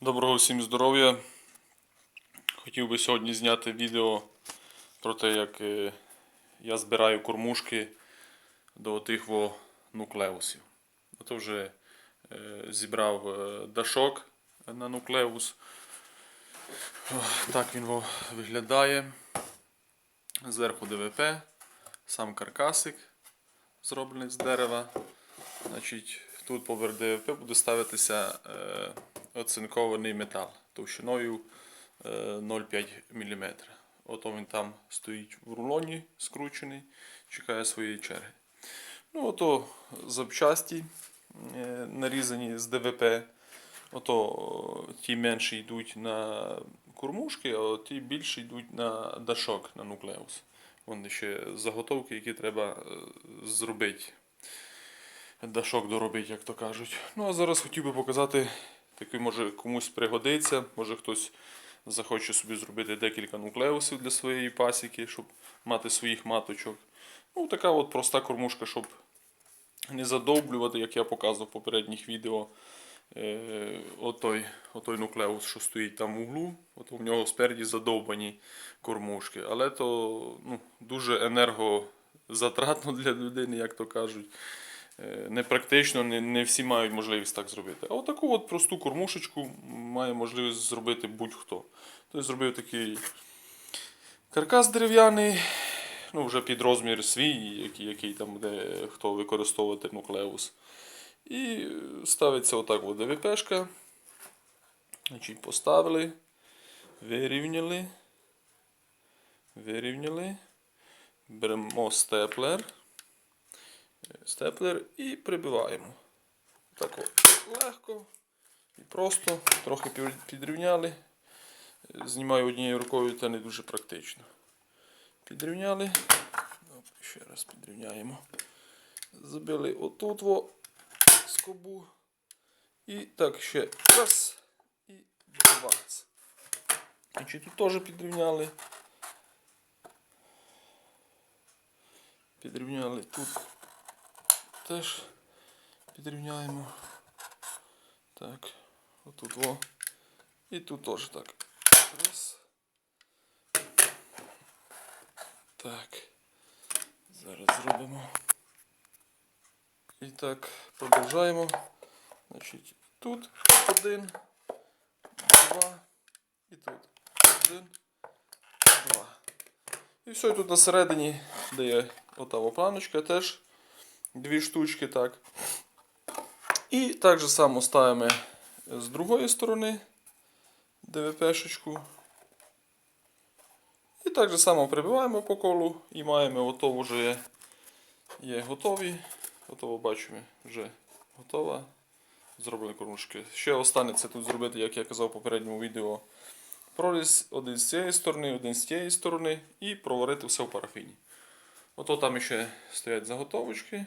Доброго всім здоров'я. Хотів би сьогодні зняти відео про те, як е, я збираю кормушки до тих нуклеусів. Ото вже е, зібрав е, дашок на нуклеус. Так він виглядає. Зверху ДВП, сам каркасик зроблений з дерева. Значить, тут поверх ДВП буде ставитися оцинкований метал товщиною е, 0,5 мм. Ото він там стоїть в рулоні скручений, чекає своєї черги. Ну, ото запчасті е, нарізані з ДВП. Ото ті менші йдуть на кормушки, а ті більші йдуть на дашок, на нуклеус. Вони ще заготовки, які треба е, зробити дашок доробить, як то кажуть. Ну а зараз хотів би показати, такий може комусь пригодиться, може хтось захоче собі зробити декілька нуклеусів для своєї пасіки, щоб мати своїх маточок. Ну, така от проста кормушка, щоб не задовблювати, як я показував в попередніх відео. Е, отой, отой нуклеус, що стоїть там в углу, от у нього спереді задовбані кормушки. Але то ну, дуже енергозатратно для людини, як то кажуть. Е, Непрактично, не, не всі мають можливість так зробити. А отаку от просту кормушечку має можливість зробити будь-хто. Тобто зробив такий каркас дерев'яний, ну вже під розмір свій, який, який там буде хто використовувати нуклеус. І ставиться отак от ДВПшка. Значить, поставили, вирівняли, вирівняли. Беремо степлер степлер і прибиваємо. Так от легко і просто трохи підрівняли. Знімаю однією рукою, це не дуже практично. Підрівняли. Ще раз підрівняємо. Забили отут во скобу. І так ще раз і два. Значить, тут теж підрівняли. Підрівняли тут теж підрівняємо. Так, отут во. І тут теж так. Раз. Так. Зараз зробимо. І так, продовжаємо. Значить, тут один, два. І тут один, два. І все, тут на середині, де є ота планочка теж дві штучки, так. І так же само ставимо з другої сторони ДВПшечку. І так же само прибиваємо по колу і маємо ото вже є, готові. Ото бачимо, вже готова. Зроблені кормушки. Ще останеться тут зробити, як я казав в попередньому відео, проріз один з цієї сторони, один з цієї сторони і проварити все в парафіні. Ото там ще стоять заготовочки,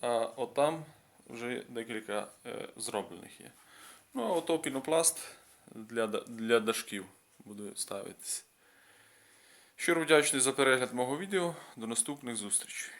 а отам вже декілька е, зроблених є. Ну, а ото пінопласт для, для дашків буду ставитись. Щиро вдячний за перегляд мого відео. До наступних зустрічей.